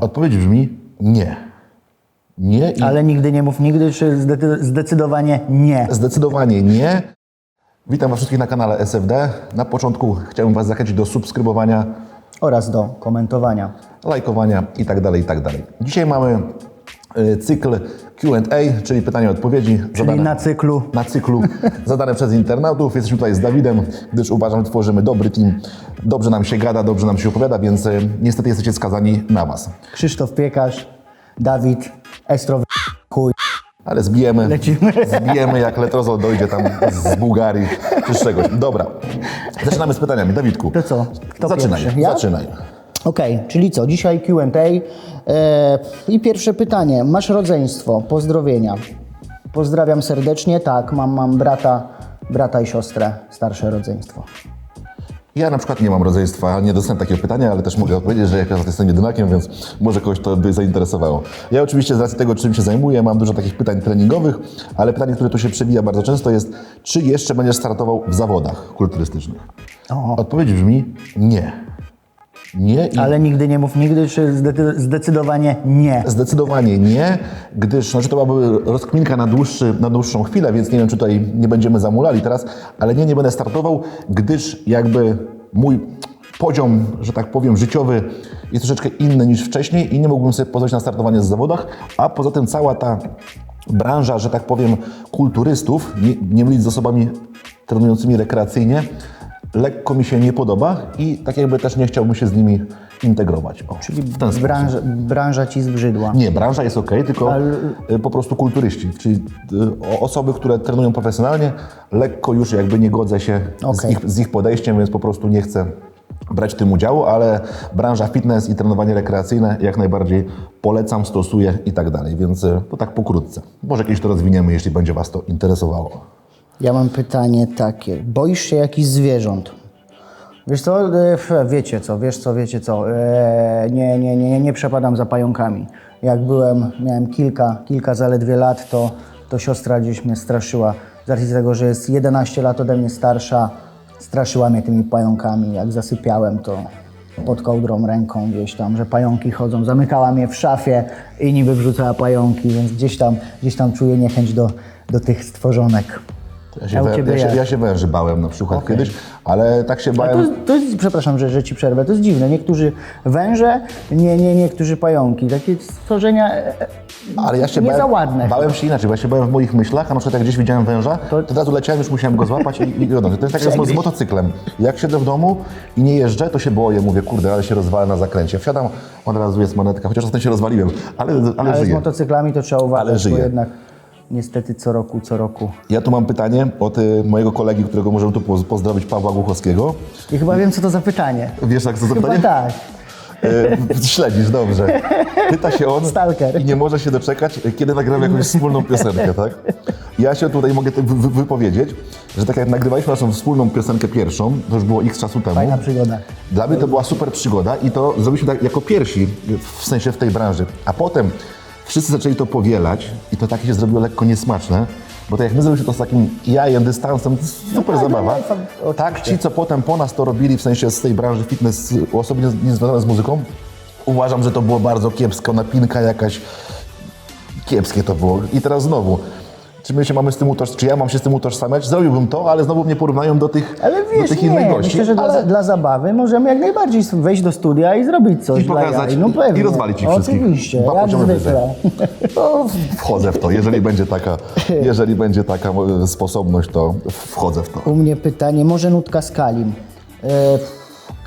Odpowiedź brzmi nie. Nie i Ale nigdy nie mów nigdy, czy zdecy- zdecydowanie nie. zdecydowanie nie. Witam Was wszystkich na kanale SFD. Na początku chciałbym Was zachęcić do subskrybowania, Oraz do komentowania. lajkowania i tak dalej, i tak dalej. Dzisiaj mamy cykl Q&A, czyli pytania i odpowiedzi Czyli na cyklu. na cyklu zadane przez internautów. Jesteśmy tutaj z Dawidem, gdyż uważam, że tworzymy dobry team. Dobrze nam się gada, dobrze nam się opowiada, więc y, niestety jesteście skazani na Was. Krzysztof Piekarz, Dawid, Estro chuj. Ale zbijemy, Lecimy. zbijemy jak Letrozol dojdzie tam z Bułgarii czy z czegoś. Dobra, zaczynamy z pytaniami. Dawidku, To co? Kto zaczynaj, pierwszy? Ja? zaczynaj. Okej, czyli co? Dzisiaj Q&A. E, I pierwsze pytanie. Masz rodzeństwo? Pozdrowienia. Pozdrawiam serdecznie. Tak, mam, mam brata, brata i siostrę, starsze rodzeństwo. Ja na przykład nie mam rodzeństwa, nie dostałem takiego pytania, ale też mogę odpowiedzieć, że jak jestem jedynakiem, więc może kogoś to by zainteresowało. Ja oczywiście z racji tego, czym się zajmuję, mam dużo takich pytań treningowych, ale pytanie, które tu się przewija bardzo często jest, czy jeszcze będziesz startował w zawodach kulturystycznych? O. Odpowiedź brzmi nie. Nie i Ale nigdy nie mów nigdy, czy zdecy- zdecydowanie nie. Zdecydowanie nie, gdyż znaczy to byłaby rozkminka na, dłuższy, na dłuższą chwilę, więc nie wiem, czy tutaj nie będziemy zamulali teraz, ale nie, nie będę startował, gdyż jakby mój poziom, że tak powiem, życiowy jest troszeczkę inny niż wcześniej i nie mógłbym sobie pozwolić na startowanie w zawodach, a poza tym cała ta branża, że tak powiem, kulturystów, nie, nie mylić z osobami trenującymi rekreacyjnie, lekko mi się nie podoba i tak jakby też nie chciałbym się z nimi integrować. O, Czyli w ten sposób. Branża, branża ci zbrzydła. Nie, branża jest ok, tylko y, po prostu kulturyści, czyli o- osoby, które trenują profesjonalnie, lekko już jakby nie godzę się z, Okej. ich, z ich podejściem, więc po prostu nie chcę brać w tym udziału, ale branża fitness i trenowanie rekreacyjne jak najbardziej polecam, stosuję i tak dalej, więc y, to tak pokrótce. Może kiedyś to rozwiniemy, jeśli będzie Was to interesowało. Ja mam pytanie takie. Boisz się jakichś zwierząt? Wiesz co, e, wiecie co, wiesz co, wiecie co, e, nie, nie, nie, nie przepadam za pająkami. Jak byłem, miałem kilka, kilka zaledwie lat, to, to siostra gdzieś mnie straszyła. Z racji tego, że jest 11 lat ode mnie starsza, straszyła mnie tymi pająkami. Jak zasypiałem, to pod kołdrą ręką gdzieś tam, że pająki chodzą. Zamykała mnie w szafie i niby wrzucała pająki, więc gdzieś tam, gdzieś tam czuję niechęć do, do tych stworzonek. Ja się, A u wę- ciebie ja, się, ja się węży bałem na przykład kiedyś, ale tak się bałem... to, jest- to jest, przepraszam, że, że ci przerwę, to jest dziwne. Niektórzy węże, nie, nie, niektórzy pająki. Takie stworzenia e, e, Ale ja się nie bałem, za ładne. bałem się inaczej, bo ja się bałem w moich myślach, a na przykład jak gdzieś widziałem węża, to, od razu leciałem, już musiałem go złapać i, i wiadomo, To jest tak jak z, z motocyklem. Jak siedzę w domu i nie jeżdżę, to się boję, mówię, kurde, ale się rozwalę na zakręcie. Wsiadam, od razu jest monetka, chociaż ostatnio się rozwaliłem, ale, ale, Ale z żyję. motocyklami to trzeba uważać, Ale żyję. bo jednak niestety co roku, co roku. Ja tu mam pytanie od y, mojego kolegi, którego możemy tu poz- pozdrowić, Pawła Głuchowskiego. I chyba wiem, co to za pytanie. Wiesz, jak to za Chyba pytanie? tak. E, Śledzisz, dobrze. Pyta się on Stalker. i nie może się doczekać, kiedy nagramy jakąś wspólną piosenkę, tak? Ja się tutaj mogę wy- wy- wypowiedzieć, że tak jak nagrywaliśmy naszą wspólną piosenkę pierwszą, to już było x czasu temu, Fajna przygoda. dla mnie to była super przygoda i to zrobiliśmy tak jako pierwsi, w sensie w tej branży. A potem wszyscy zaczęli to powielać i to takie się zrobiło lekko niesmaczne, bo tak jak my zrobiliśmy to z takim jajem, dystansem, to jest super tak, zabawa. no, no, Tak ci, co potem po nas to robili, w sensie z tej branży fitness, osoby nie- niezwiązane z muzyką, uważam, że to było bardzo kiepsko, napinka jakaś, kiepskie to było. I teraz znowu, czy my się mamy z tym utoż, czy ja mam się z tym utożsamiać? Zrobiłbym to, ale znowu mnie porównają do tych, Ale do wiesz, tych nie, innych gości. myślę, że ale... dla, dla zabawy możemy jak najbardziej wejść do studia i zrobić coś I pokazać. No pewnie. i rozwalić ich wszystkich. Oczywiście, Dwa jak poziomy. No, wchodzę w to. Jeżeli będzie taka, jeżeli będzie taka e, sposobność, to wchodzę w to. U mnie pytanie, może nutka z Kalim. E,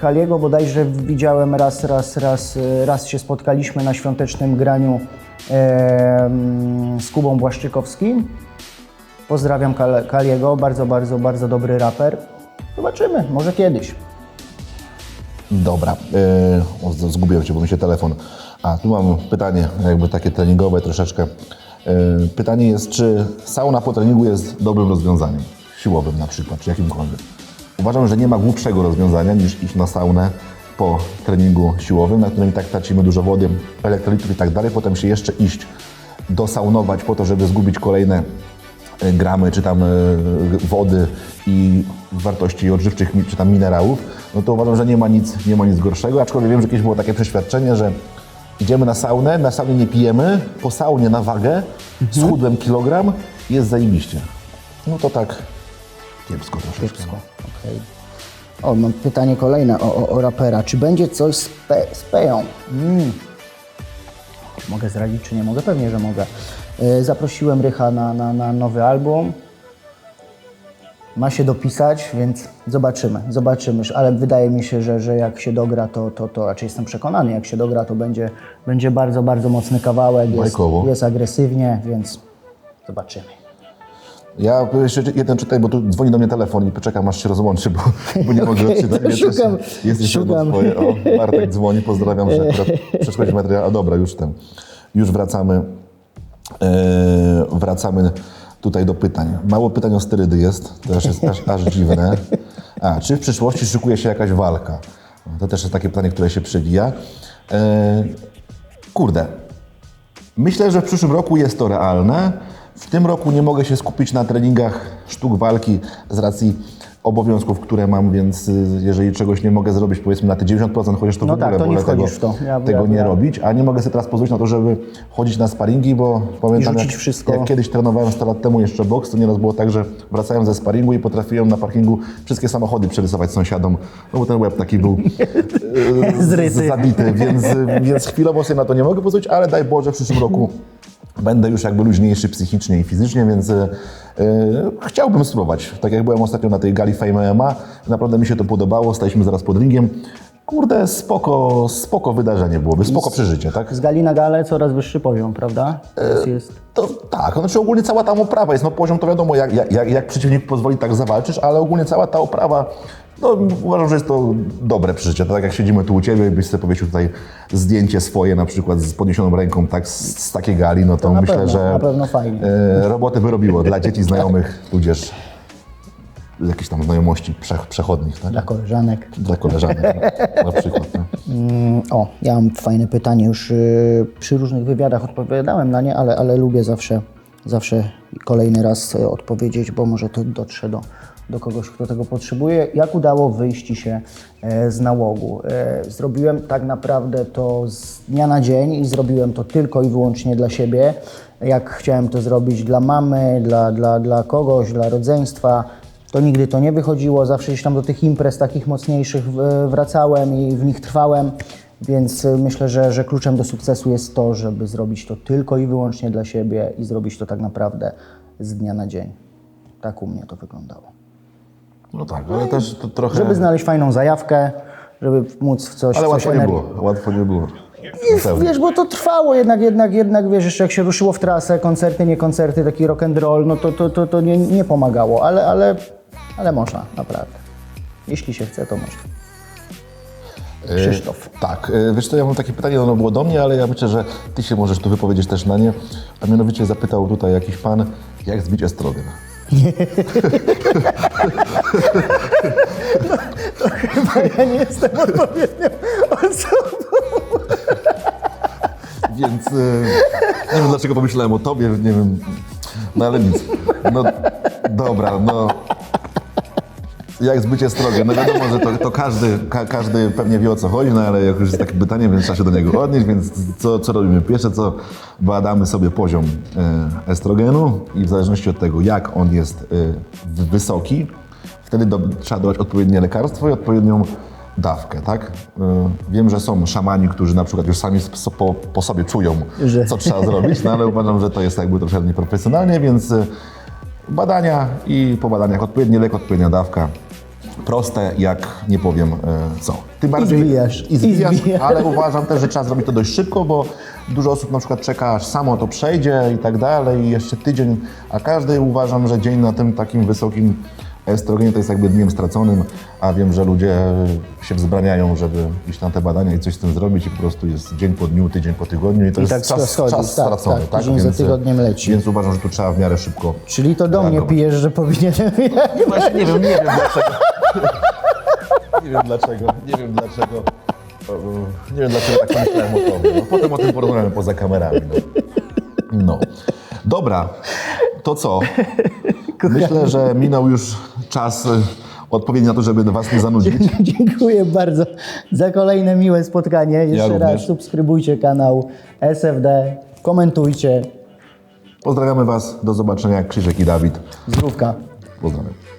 Kaliego bodajże widziałem raz, raz, raz, e, raz się spotkaliśmy na świątecznym graniu z Kubą Błaszczykowskim. Pozdrawiam Kal- Kaliego, bardzo, bardzo, bardzo dobry raper. Zobaczymy, może kiedyś. Dobra, e, o, zgubiłem Cię, bo mi się telefon. A, tu mam pytanie, jakby takie treningowe troszeczkę. E, pytanie jest, czy sauna po treningu jest dobrym rozwiązaniem? Siłowym na przykład, czy jakimkolwiek. Uważam, że nie ma głupszego rozwiązania niż iść na saunę po treningu siłowym, na którym i tak tracimy dużo wody, elektrolitów i tak dalej. Potem się jeszcze iść dosaunować po to, żeby zgubić kolejne gramy czy tam e, wody i wartości odżywczych czy tam minerałów, no to uważam, że nie ma nic, nie ma nic gorszego, aczkolwiek wiem, że kiedyś było takie przeświadczenie, że idziemy na saunę, na saunie nie pijemy, po saunie na wagę, schudłem kilogram, jest zajebiście. No to tak kiepsko troszeczkę. Kiepsko. Okej. O, mam pytanie kolejne o, o, o rapera. Czy będzie coś z, pe, z Peją? Mm. Mogę zdradzić, czy nie mogę? Pewnie, że mogę. E, Zaprosiłem Rycha na, na, na nowy album. Ma się dopisać, więc zobaczymy, zobaczymy. Ale wydaje mi się, że, że jak się dogra, to, to, to raczej jestem przekonany, jak się dogra, to będzie, będzie bardzo, bardzo mocny kawałek. Jest, Bajkowo. jest agresywnie, więc zobaczymy. Ja jeszcze jeden czytaj, bo tu dzwoni do mnie telefon i poczekam aż się rozłączy, bo, bo nie mogę odczytać. To szukam- jest szukam. twoje. O, Bartek dzwoni, pozdrawiam, że akurat przeszkodzi materiał. A dobra, już ten, już wracamy, wracamy tutaj do pytań. Mało pytań o sterydy jest, to też jest aż, aż dziwne. A, czy w przyszłości szykuje się jakaś walka? To też jest takie pytanie, które się przewija. E, kurde, Myślę, że w przyszłym roku jest to realne. W tym roku nie mogę się skupić na treningach sztuk walki z racji obowiązków, które mam, więc y, jeżeli czegoś nie mogę zrobić, powiedzmy na te 90%, chociaż to No w ogóle tak, to nie tego, w to. Ja- tego ja- nie ja- robić, a nie mogę sobie teraz pozwolić na to, żeby chodzić na sparingi, bo pamiętam, jak, wszystko. jak kiedyś trenowałem 100 lat temu jeszcze boks, to nieraz było tak, że wracałem ze sparingu i potrafiłem na parkingu wszystkie samochody przerysować sąsiadom, no bo ten łeb taki był y, Zryty. zabity, więc, więc chwilowo sobie na to nie mogę pozwolić, ale daj Boże w przyszłym roku będę już jakby luźniejszy psychicznie i fizycznie, więc e, chciałbym spróbować. Tak jak byłem ostatnio na tej gali Fame MMA, naprawdę mi się to podobało, staliśmy zaraz pod ringiem. Kurde, spoko, spoko wydarzenie byłoby, spoko przeżycie, tak? Z gali na galę coraz wyższy poziom, prawda? Teraz jest. To tak, znaczy ogólnie cała ta oprawa jest, no poziom to wiadomo, jak- jak, jak przeciwnik pozwoli, tak zawalczysz, ale ogólnie cała ta oprawa, no uważam, że jest to dobre przeżycie. To tak jak siedzimy tu u Ciebie i byś sobie powiesił tutaj zdjęcie swoje, na przykład z podniesioną ręką, tak z, z takiej gali, no to, na myślę, pewno, że na pewno fajnie. e, roboty by robiło dla dzieci, znajomych, tudzież jakichś tam znajomości prze, przechodnich, tak? Dla koleżanek. Dla koleżanek na, na przykład. Tak? O, ja mam fajne pytanie. Już y, przy różnych wywiadach odpowiadałem na nie, ale, ale lubię zawsze, zawsze kolejny raz y, odpowiedzieć, bo może to dotrze do, do kogoś, kto tego potrzebuje. Jak udało wyjść się e, z nałogu? E, Zrobiłem tak naprawdę to z dnia na dzień i zrobiłem to tylko i wyłącznie dla siebie. Jak chciałem to zrobić dla mamy, dla, dla, dla kogoś, dla rodzeństwa, to nigdy to nie wychodziło, zawsze gdzieś tam do tych imprez takich mocniejszych wracałem i w nich trwałem, więc y, myślę, że, że kluczem do sukcesu jest to, żeby zrobić to tylko i wyłącznie dla siebie i zrobić to tak naprawdę z dnia na dzień. Tak u mnie to wyglądało. No tak, ale też to trochę... Żeby znaleźć fajną zajawkę, żeby móc w coś, ale coś łatwo nie energii. było, łatwo nie było. I, wiesz, bo to trwało jednak, jednak, jednak, wiesz, jeszcze jak się ruszyło w trasę, koncerty, nie koncerty, taki rock and roll, no to, to, to, to nie, nie pomagało, ale, ale, ale można, naprawdę. Jeśli się chce, to można. Krzysztof. E, Tak, e, wiesz co, ja mam takie pytanie, ono było do mnie, ale ja myślę, że ty się możesz tu wypowiedzieć też na nie. A mianowicie zapytał tutaj jakiś pan, jak zbić estrogen. Ja nie jestem odpowiednią osobą. Więc e, nie wiem dlaczego pomyślałem o tobie, nie wiem, no ale nic. No dobra, no jak zbycie estrogen? No wiadomo, że to, to każdy, ka, każdy pewnie wie o co chodzi, no ale jak już jest takie pytanie, więc trzeba się do niego odnieść, więc co, co robimy? Pierwsze co, badamy sobie poziom e, estrogenu i w zależności od tego, jak on jest e, wysoki, wtedy do, trzeba dawać odpowiednie lekarstwo i odpowiednią dawkę, tak? E, Wiem, że są szamani, którzy na przykład już sami po, po sobie czują, Że- co trzeba zrobić, no ale uważam, że to jest jakby troszkę nieprofesjonalnie, więc e, badania i po badaniach odpowiedni lek, odpowiednia dawka. Proste, jak nie powiem e, co. Tym bardziej zbijasz. I zbijasz, I zbijasz. ale uważam też, że trzeba zrobić to dość szybko, bo dużo osób na przykład czeka, aż samo to przejdzie i tak dalej, i jeszcze tydzień, a każdy uważam, że dzień na tym takim wysokim estrogenie to jest jakby dniem straconym, a wiem, że ludzie się wzbraniają, żeby iść na te badania i coś z tym zrobić i po prostu jest dzień po dniu, tydzień po tygodniu i to jest tak czas, schodzi, czas tak, stracony. tak, Tak, tydzień za tygodniem leci. Więc uważam, że tu trzeba w miarę szybko Czyli to do mnie pijesz, że powinienem jak Właśnie nie wiem, nie wiem dlaczego. Nie wiem dlaczego, nie wiem dlaczego. Nie wiem dlaczego tak pomyślałem o tobie. No, potem o tym porozmawiamy poza kamerami. No. no. Dobra, to co? Myślę, że minął już czas y, odpowiedzi na to, żeby Was nie zanudzić. Dziękuję bardzo za kolejne miłe spotkanie. Jeszcze również. raz subskrybujcie kanał SFD, komentujcie. Pozdrawiamy Was. Do zobaczenia. Krzysiek i Dawid. Zdrówka. Pozdrawiam.